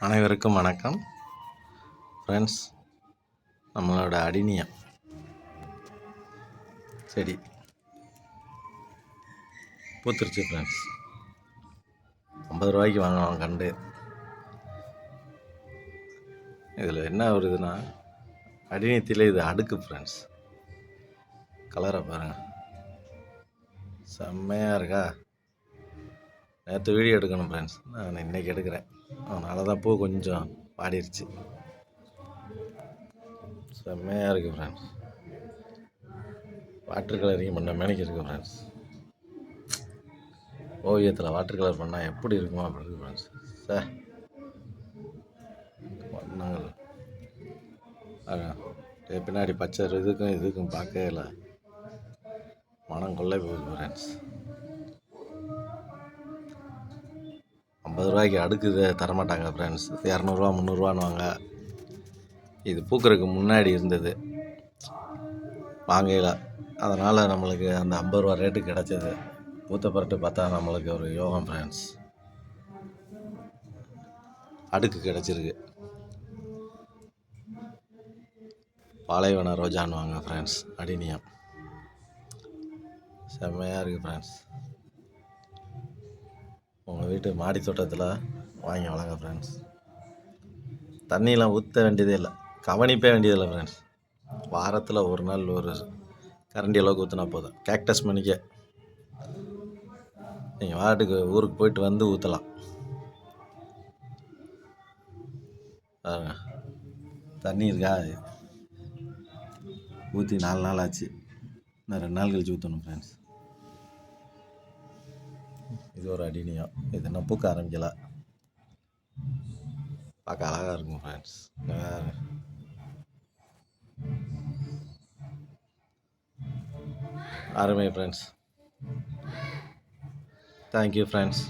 அனைவருக்கும் வணக்கம். ஃப்ரெண்ட்ஸ் நம்மளோட அடினியம் செடி பூத்துருச்சு ஃப்ரெண்ட்ஸ் ஐம்பது ரூபாய்க்கு வாங்கினோம் கண்டு. இதில் என்ன வருதுன்னா அடினியத்தில் இது அடுக்கு ஃப்ரெண்ட்ஸ் கலரை பாருங்கள் செம்மையாக இருக்கா? நேற்று வீடியோ எடுக்கணும் ஃப்ரெண்ட்ஸ் நான் இன்றைக்கி எடுக்கிறேன். அதனால தான் பூ கொஞ்சம் பாடிருச்சு. செம்மையாக இருக்குது ஃப்ரெண்ட்ஸ் வாட்டர் கலரிங் பண்ண மேனிக்கு இருக்குது ஃப்ரெண்ட்ஸ் ஓவியத்தில் வாட்டர் கலர் பண்ணால் எப்படி இருக்குமோ அப்படி இருக்குது ஃப்ரெண்ட்ஸ் சார் வண்ணங்கள். பின்னாடி பச்சை இதுக்கும் இதுக்கும் பார்க்கவே இல்லை. மனம் கொள்ளை போகுது ஃப்ரெண்ட்ஸ் ஐம்பது ரூபாய்க்கு அடுக்கு தரமாட்டாங்க ஃப்ரெண்ட்ஸ் இரநூறுவா முந்நூறுவான்னுவாங்க. இது பூக்கிறதுக்கு முன்னாடி இருந்தது. வாங்கையில் அதனால் நம்மளுக்கு அந்த ஐம்பது ரூபா ரேட்டு கிடச்சிது. பூத்த பரட்டு பார்த்தா நம்மளுக்கு ஒரு யோகம் ஃப்ரெண்ட்ஸ் அடுக்கு கிடச்சிருக்கு. பாலைவன ரோஜான்னுவாங்க ஃப்ரெண்ட்ஸ் அடினியம் செம்மையாக இருக்குது ஃப்ரெண்ட்ஸ் உங்கள் வீட்டு மாடி தோட்டத்தில் வாங்கி வளங்க ஃப்ரெண்ட்ஸ் தண்ணியெலாம் ஊற்ற வேண்டியதே இல்லை. கவனிப்பே வேண்டியதில்லை ஃப்ரெண்ட்ஸ் வாரத்தில் ஒரு நாள் ஒரு கரண்டி அளவுக்கு ஊற்றினா போதும். கேக்டஸ் மணிக்கே. நீங்கள் வாட்டுக்கு ஊருக்கு போயிட்டு வந்து ஊற்றலாம். பாருங்க. தண்ணி இருக்கா? ஊற்றி நாலு நாள் ஆச்சு. இன்னும் ரெண்டு நாள் கழிச்சு ஊற்றணும் ஃப்ரெண்ட்ஸ் இது ஒரு அடினியம் இது என்ன பூக்க ஆரம்பிக்கல பார்க்க அழகாக இருக்கும் ஃப்ரெண்ட்ஸ் அருமை ஃப்ரெண்ட்ஸ் தேங்க்யூ ஃப்ரெண்ட்ஸ்